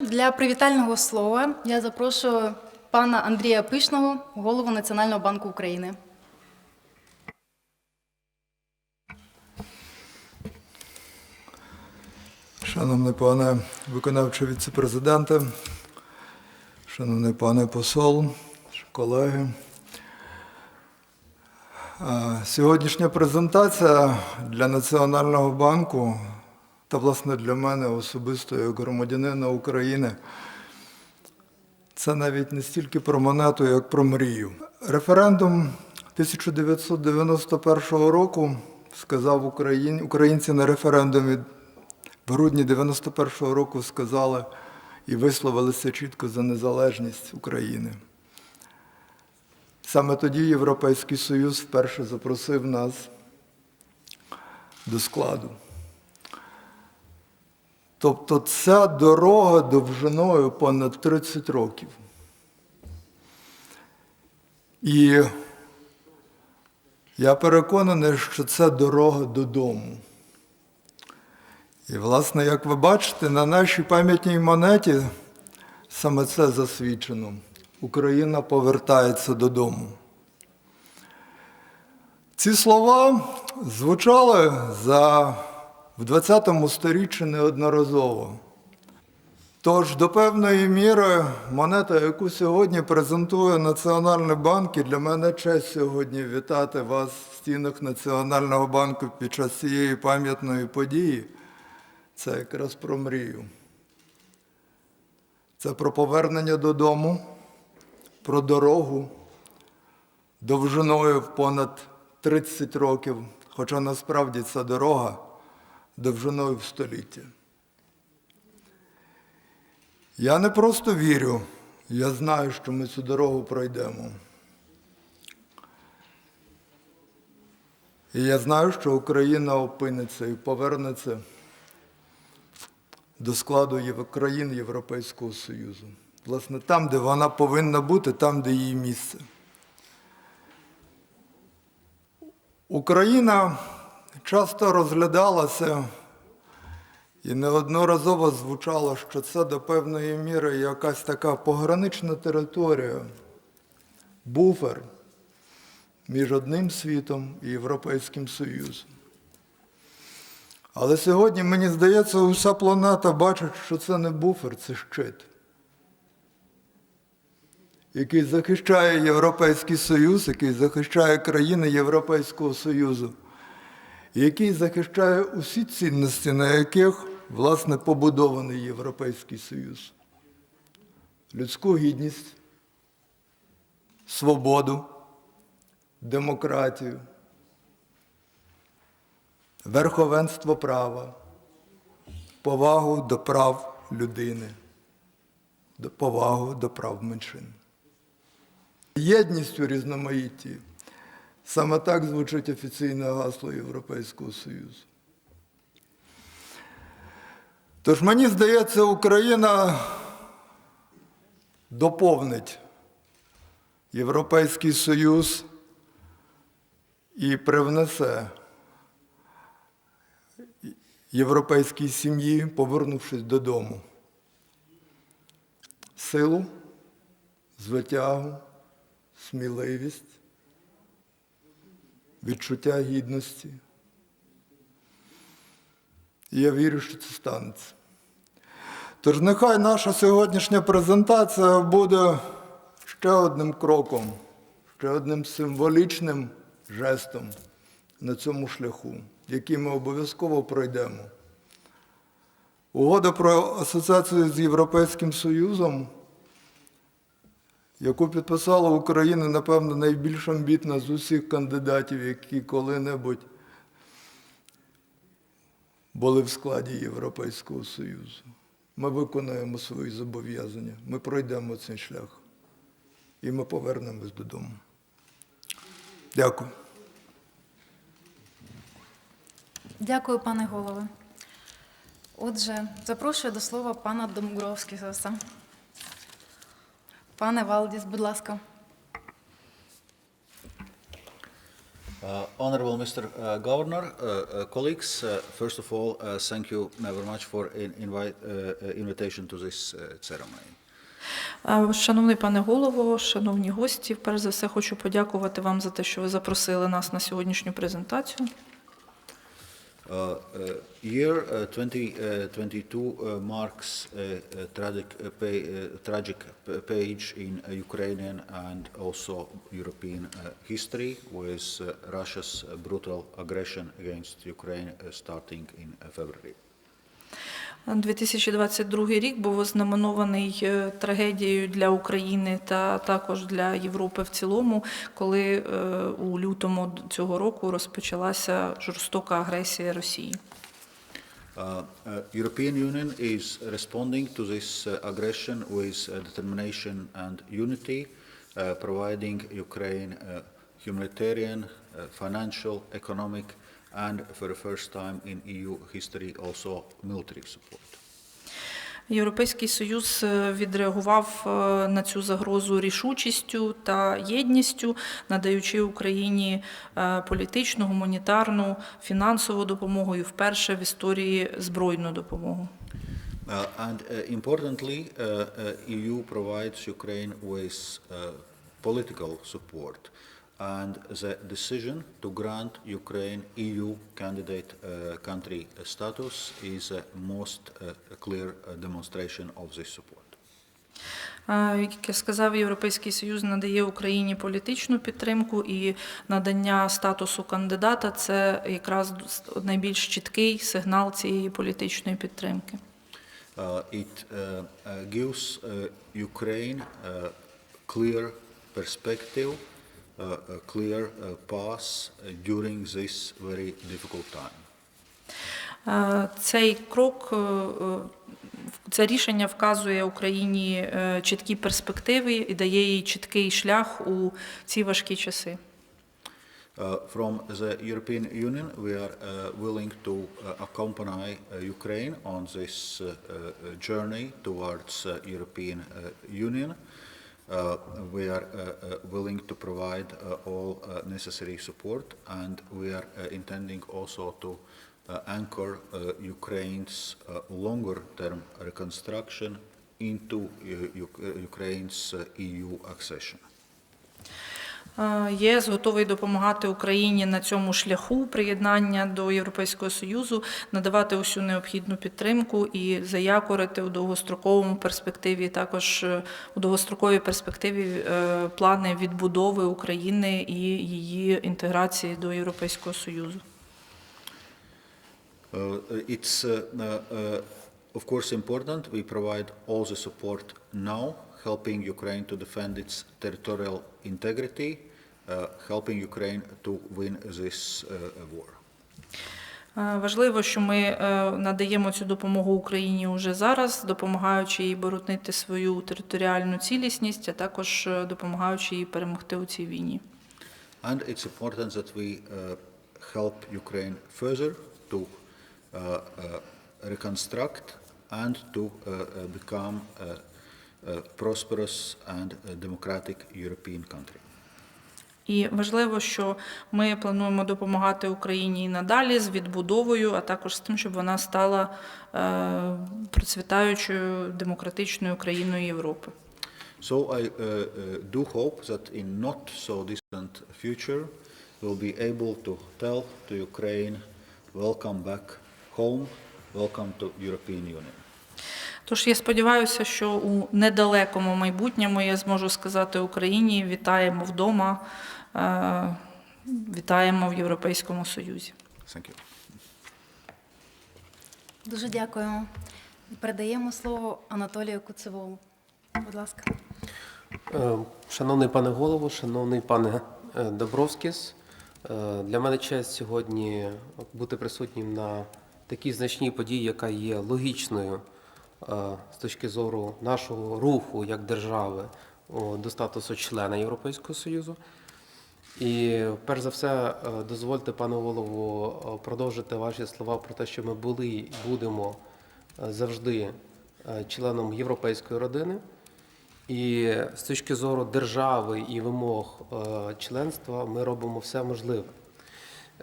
Для привітального слова я запрошую пана Андрія Пишного, голову Національного банку України. Шановний пане виконавчий віце-президенте, шановний пане посол, колеги. Сьогоднішня презентація для Національного банку та, власне, для мене особисто як громадянина України. Це навіть не стільки про монету, як про мрію. Референдум 1991 року сказав Україн... українці на референдумі в грудні 91-го року сказали і висловилися чітко за незалежність України. Саме тоді Європейський Союз вперше запросив нас до складу. Тобто ця дорога довжиною понад 30 років. І я переконаний, що це дорога додому. І, власне, як ви бачите, на нашій пам'ятній монеті саме це засвідчено. Україна повертається додому. Ці слова звучали за, в 20 сторіччі неодноразово. Тож, до певної міри, монета, яку сьогодні презентує Національний банк, і для мене честь сьогодні вітати вас в стінах Національного банку під час цієї пам'ятної події. Це якраз про мрію. Це про повернення додому, про дорогу довжиною в понад 30 років, хоча насправді ця дорога довжиною в століття. Я не просто вірю, я знаю, що ми цю дорогу пройдемо. І я знаю, що Україна опиниться і повернеться до складу країн Європейського Союзу. Власне, там, де вона повинна бути, там, де її місце. Україна часто розглядалася і неодноразово звучало, що це до певної міри якась така погранична територія, буфер між одним світом і Європейським Союзом. Але сьогодні, мені здається, уся планета бачить, що це не буфер, це щит, який захищає Європейський Союз, який захищає країни Європейського Союзу, який захищає усі цінності, на яких, власне, побудований Європейський Союз. Людську гідність, свободу, демократію верховенство права, повагу до прав людини, повагу до прав меншин. Єдність у різноманітті. Саме так звучить офіційне гасло Європейського Союзу. Тож мені здається, Україна доповнить Європейський Союз і привнесе європейській сім'ї, повернувшись додому. Силу, звитягу, сміливість, відчуття гідності. І я вірю, що це станеться. Тож нехай наша сьогоднішня презентація буде ще одним кроком, ще одним символічним жестом на цьому шляху, який ми обов'язково пройдемо. Угода про асоціацію з Європейським Союзом, яку підписала Україна, напевно, найбільш амбітна з усіх кандидатів, які коли-небудь були в складі Європейського Союзу. Ми виконаємо свої зобов'язання, ми пройдемо цей шлях і ми повернемось додому. Дякую. Дякую, пане голове. Отже, запрошую до слова пана Домбровського. Пане Валдіс, будь ласка. Uh, Honorable Mr. uh, Governor, uh, uh, colleagues, uh, first of all, uh, thank you uh, very much for in, invite, uh, uh, invitation to this uh, ceremony. Е, Шановний пане голово, шановні гості, перш за все хочу подякувати вам за те, що ви запросили нас на сьогоднішню презентацію. Year uh, 2022 uh, marks a, a tragic, uh, pa- uh, tragic page in uh, Ukrainian and also European uh, history with uh, Russia's brutal aggression against Ukraine starting in February. 2022 рік був ознаменований е, трагедією для України та також для Європи в цілому, коли е, у лютому цього року розпочалася жорстока агресія Росії. Uh, uh, European Union is responding to this uh, aggression with uh, determination and unity, uh, providing Ukraine uh, humanitarian, uh, financial, economic, and for the first time in EU history also military support. Європейський Союз е, відреагував е, на цю загрозу рішучістю та єдністю, надаючи Україні е, політичну, гуманітарну, фінансову допомогу і вперше в історії збройну допомогу. Uh, and uh, importantly, uh, uh, EU provides Ukraine with uh, political support. And the decision to grant Ukraine EU candidate uh, country status is a most uh, clear uh, demonstration of this support. Е, Як я сказав, Європейський Союз надає Україні політичну підтримку і надання статусу кандидата це якраз найбільш чіткий сигнал цієї політичної підтримки. Uh, It uh, uh, gives uh, Ukraine a clear perspective, uh, clear uh, path uh, during this very difficult time. Е, Цей крок, е, е, це рішення вказує Україні е, чіткі перспективи і дає їй чіткий шлях у ці важкі часи. Uh, From the European Union, we are uh, willing to uh, accompany uh, Ukraine on this uh, uh, journey towards uh, European uh, Union. Uh, We are uh, uh, willing to provide uh, all uh, necessary support, and we are uh, intending also to anchor Ukraine's longer-term reconstruction into Uk- Ukraine's EU accession. Е, ЄС готовий допомагати Україні на цьому шляху приєднання до Європейського Союзу, надавати усю необхідну підтримку і заякорити у довгостроковому перспективі, також е, у довгостроковій перспективі е, плани відбудови України і її інтеграції до Європейського Союзу. Uh, It's, uh, uh, of course, important. We provide all the support now, helping Ukraine to defend its territorial integrity, uh, helping Ukraine to win this uh, war. Е, Важливо, що ми е, надаємо цю допомогу Україні уже зараз, допомагаючи їй боронити свою територіальну цілісність, а також е, допомагаючи їй перемогти у цій війні. And it's important that we uh, help Ukraine further to uh, uh, reconstruct and to uh, uh, become prosperous and democratic European country. І важливо, що ми плануємо допомагати Україні і надалі з відбудовою, а також з тим, щоб вона стала е, процвітаючою демократичною країною Європи. So I uh, uh, do hope that in not so distant future, we'll be able to tell to Ukraine, welcome back home, welcome to European Union. Тож я сподіваюся, що у недалекому майбутньому я зможу сказати Україні вітаємо вдома, е, вітаємо в Європейському Союзі. Thank you. Дуже дякуємо. Передаємо слово Анатолію Куцевому. Будь ласка. Е, Шановний пане голово, шановний пане е, Добровскіс, е, для мене честь сьогодні бути присутнім на такій значній події, яка є логічною з точки зору нашого руху як держави до статусу члена Європейського Союзу. І перш за все, е, дозвольте, пане голову, е, продовжити ваші слова про те, що ми були і будемо е, завжди е, членом європейської родини. І з точки зору держави і вимог е, членства ми робимо все можливе.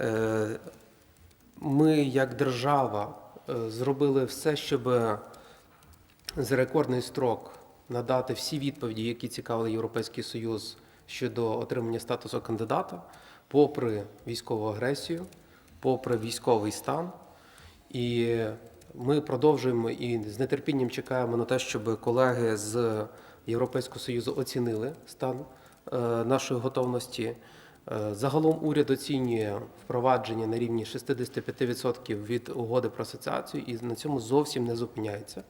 Е, Ми, як держава, е, зробили все, щоб за рекордний строк надати всі відповіді, які цікавили Європейський Союз щодо отримання статусу кандидата, попри військову агресію, попри військовий стан. І ми продовжуємо і з нетерпінням чекаємо на те, щоб колеги з Європейського Союзу оцінили стан е, нашої готовності. Е, Загалом уряд оцінює впровадження на рівні 65% від угоди про асоціацію і на цьому зовсім не зупиняється.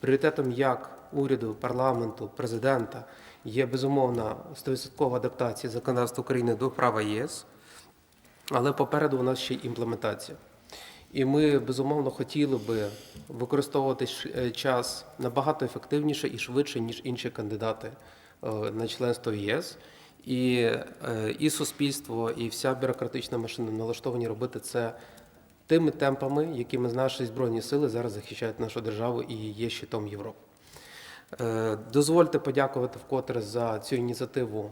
Пріоритетом як уряду, парламенту, президента є безумовна 100% адаптація законодавства України до права ЄС, але попереду у нас ще й імплементація. І ми безумовно хотіли би використовувати е, час набагато ефективніше і швидше, ніж інші кандидати е, на членство в ЄС. І, е, і суспільство, і вся бюрократична машина налаштовані робити це тими темпами, якими наші збройні сили зараз захищають нашу державу і є щитом Європи. Е, Дозвольте подякувати вкотре за цю ініціативу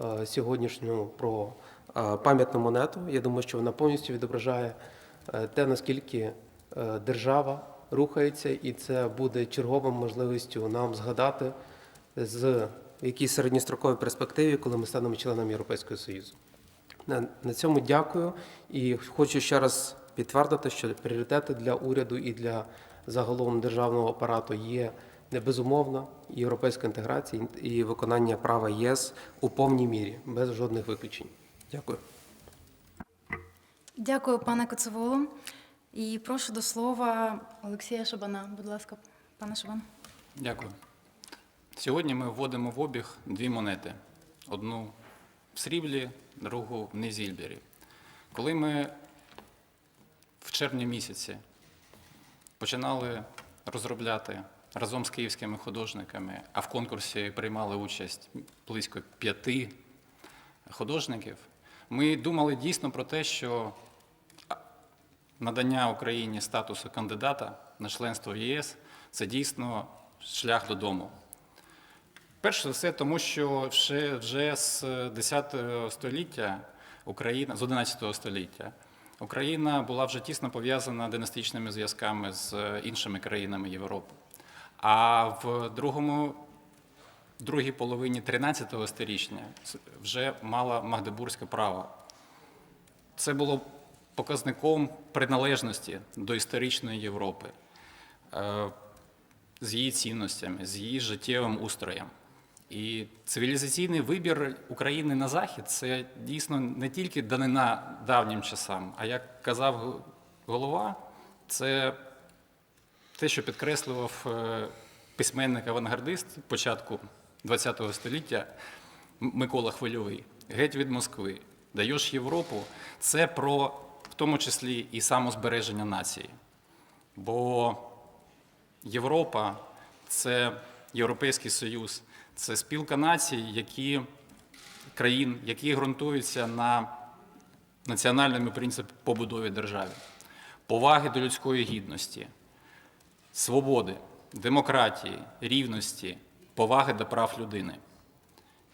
е, сьогоднішню про е, пам'ятну монету. Я думаю, що вона повністю відображає те, наскільки держава рухається, і це буде черговою можливістю нам згадати з якійсь середньостроковій перспективі, коли ми станемо членом Європейського Союзу. На цьому дякую і хочу ще раз підтвердити, що пріоритети для уряду і для загалом державного апарату є не безумовно європейська інтеграція і виконання права ЄС у повній мірі, без жодних виключень. Дякую. Дякую, пане Коцеволо. І прошу до слова Олексія Шабана. Будь ласка, пане Шабан. Дякую. Сьогодні ми вводимо в обіг дві монети: одну в сріблі, другу в незільбері. Коли ми червні місяці починали розробляти разом з київськими художниками, а в конкурсі приймали участь близько п'яти художників, ми думали дійсно про те, що надання Україні статусу кандидата на членство в ЄС це дійсно шлях додому. Перш за все, тому що вже, вже з 10 століття Україна, з 11 століття, Україна була вже тісно пов'язана династичними зв'язками з іншими країнами Європи. А в другому, другій половині 13-го сторіччя вже мала Магдебурзьке право. Це було показником приналежності до історичної Європи е, з її цінностями, з її життєвим устроєм. І цивілізаційний вибір України на захід це дійсно не тільки данина давнім часам, а як казав голова, це те, що підкреслював е, письменник-авангардист початку ХХ століття Микола Хвильовий. Геть від Москви. Даєш Європу, це про в тому числі і самозбереження нації. Бо Європа це Європейський Союз, це спілка націй, які країн, які ґрунтуються на національному принципі побудови держави, поваги до людської гідності, свободи, демократії, рівності, поваги до прав людини.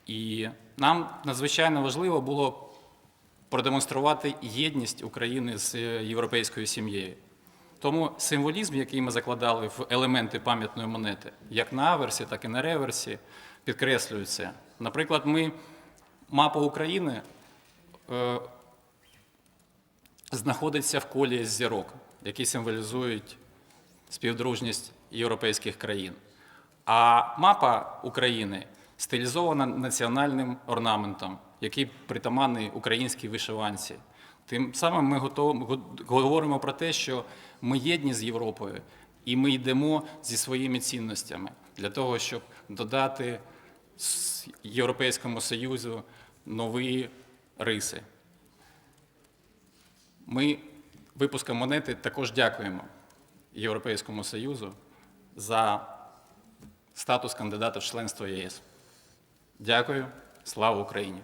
І нам надзвичайно важливо було продемонструвати єдність України з європейською сім'єю. Тому символізм, який ми закладали в елементи пам'ятної монети, як на аверсі, так і на реверсі, підкреслюється. Наприклад, ми мапа України е, знаходиться в колі зірок, які символізують співдружність європейських країн. А мапа України стилізована національним орнаментом, який притаманний українській вишиванці. Тим самим ми готов- говоримо про те, що ми єдні з Європою, і ми йдемо зі своїми цінностями для того, щоб додати Європейському Союзу нові риси. Ми випуском монети також дякуємо Європейському Союзу за статус кандидата в членство ЄС. Дякую. Слава Україні!